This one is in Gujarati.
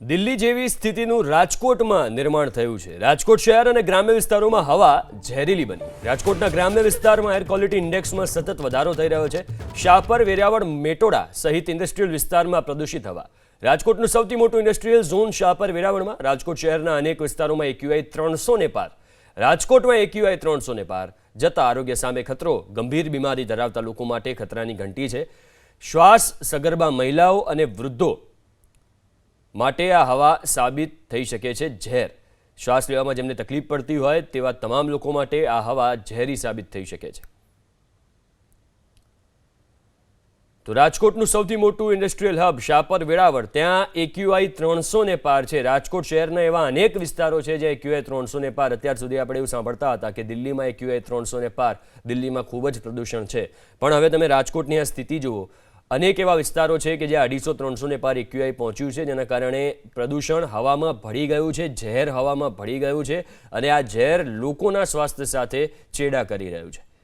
દિલ્હી જેવી સ્થિતિનું રાજકોટમાં નિર્માણ થયું છે. રાજકોટ શહેર અને ગ્રામ્ય વિસ્તારોમાં હવા ઝેરીલી બની. રાજકોટના ગ્રામ્ય વિસ્તારમાં એર ક્વોલિટી ઇન્ડેક્સમાં સતત વધારો થઈ રહ્યો છે. શાપર વેરાવળ મેટોડા સહિત ઇન્ડસ્ટ્રીયલ વિસ્તારમાં પ્રદૂષિત હવા. રાજકોટનું સૌથી મોટું ઇન્ડસ્ટ્રીયલ ઝોન શાપર વેરાવળમાં. રાજકોટ શહેરના અનેક વિસ્તારોમાં એક્યુઆઈ ત્રણસો ને પાર. રાજકોટમાં એક્યુઆઈ ત્રણસો ને પાર. જતા આરોગ્ય સામે ખતરો, ગંભીર બીમારી ધરાવતા લોકો માટે ખતરાની ઘંટી છે. શ્વાસ સગર્ભા મહિલાઓ અને વૃદ્ધો માટે આ હવા સાબિત થઈ શકે છે ઝેર. શ્વાસ લેવામાં જેમને તકલીફ પડતી હોય તેવા તમામ લોકો માટે આ હવા ઝેરી સાબિત થઈ શકે છે. તો રાજકોટનું સૌથી મોટું ઇન્ડસ્ટ્રીયલ હબ, શાપર વેળાવળ, ત્યાં એક્યુઆઈ ત્રણસો ને પાર છે. રાજકોટ શહેરના એવા અનેક વિસ્તારો છે જે એક્યુઆઈ ત્રણસો ને પાર. અત્યાર સુધી આપણે એવું સાંભળતા હતા કે દિલ્હીમાં એક્યુઆઈ ત્રણસો ને પાર દિલ્હીમાં ખૂબ જ પ્રદૂષણ છે. પણ હવે તમે રાજકોટની આ સ્થિતિ જુઓ. અનેક એવા વિસ્તારો છે કે જે અઢીસો ત્રણસો ને પાર એક્યુઆઈ પહોંચ્યું છે, જેના કારણે પ્રદૂષણ હવામાં ભળી ગયું છે, ઝેર હવામાં ભળી ગયું છે અને આ ઝેર લોકોના સ્વાસ્થ્ય સાથે ચેડા કરી રહ્યું છે.